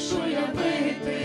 вирішує вийти.